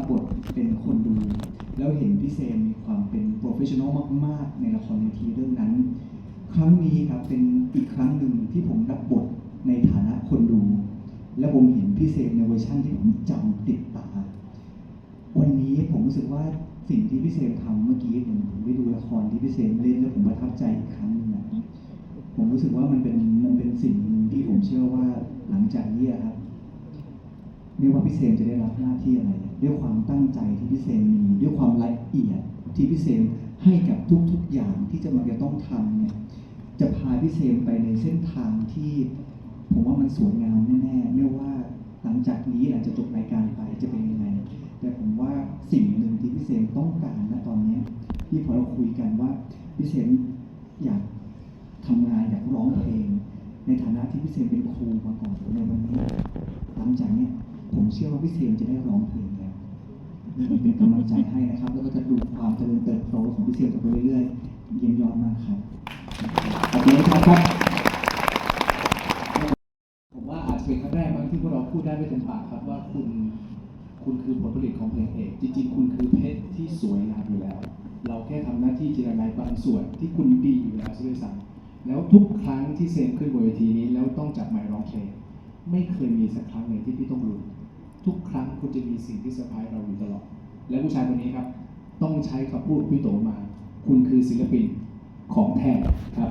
รับบทเป็นคนดู แล้วเห็นพี่เซมมีความเป็นโปรเฟชชั่นอลมาก ๆ ในละครเวทีเรื่องนั้น ครั้งนี้ครับเป็นอีกครั้งหนึ่งที่ผมรับบทในฐานะคนดู และผมเห็นพี่เซมในเวอร์ชั่นที่ผมจำติดตา วันนี้ผมรู้สึกว่าสิ่งที่พี่เซมทำเมื่อกี้ผมผมได้ดูละครที่พี่เซมเล่นแล้วผมประทับใจอีกครั้งหนึงนะผมรู้สึกว่ามันเป็นมันเป็นสิ่งหนึ่งที่ผมเชื่อว่าหลังจากนี้ครับไม่ว่าพี่เซมจะได้รับหน้าที่อะไรด้วยความ ใจที่พี่เซมมีด้วยความละเอียดที่พี่เซมให้กับทุกๆอย่างที่จะมาจะต้องทำเนี่ยจะพาพี่เซมไปในเส้นทางที่ผมว่ามันสวยงามแน่ๆไม่ว่าหลังจากนี้หลังจากจบรายการไปจะเป็นยังไง แต่ผมว่าสิ่งหนึ่งที่พี่เซมต้องการณตอนนี้ที่พอเราคุยกันว่าพี่เซมอยากทำงานอยากร้องเพลง ในฐานะที่พี่เซมเป็นครูมาก่อนในวันนี้หลังจากนี้ผมเชื่อว่าพี่เซมจะได้ร้องเพลง เป็นกำลังใจให้นะครับ แล้วก็จะดูความเจริญเติบโตของพี่เซมต่อไปเรื่อยๆเยี่ยมยอดมากครับขอบคุณครับ ผมว่าอาจจะเป็นครั้งแรกบางที่พวกเราพูดได้ไม่เต็มปากครับว่าคุณคุณคือผลผลิตของเพลงเอกจริงๆ คุณคือเพชรที่สวยงามอยู่แล้ว เราแค่ทำหน้าที่จิรนัยบางส่วนที่คุณดีอยู่แล้วซะด้วยซ้ำแล้วทุกครั้งที่เซมขึ้นบนเวทีนี้แล้วต้องจับไมค์ร้องเพลงไม่เคยมีสักครั้งไหนที่พี่ต้องรู้ ทุกครั้งคุณจะมีสิ่งที่เซอร์ไพรส์เราอยู่ตลอด และผู้ชายคนนี้ครับ ต้องใช้คำพูดพี่โตมา คุณคือศิลปินของแท้ครับ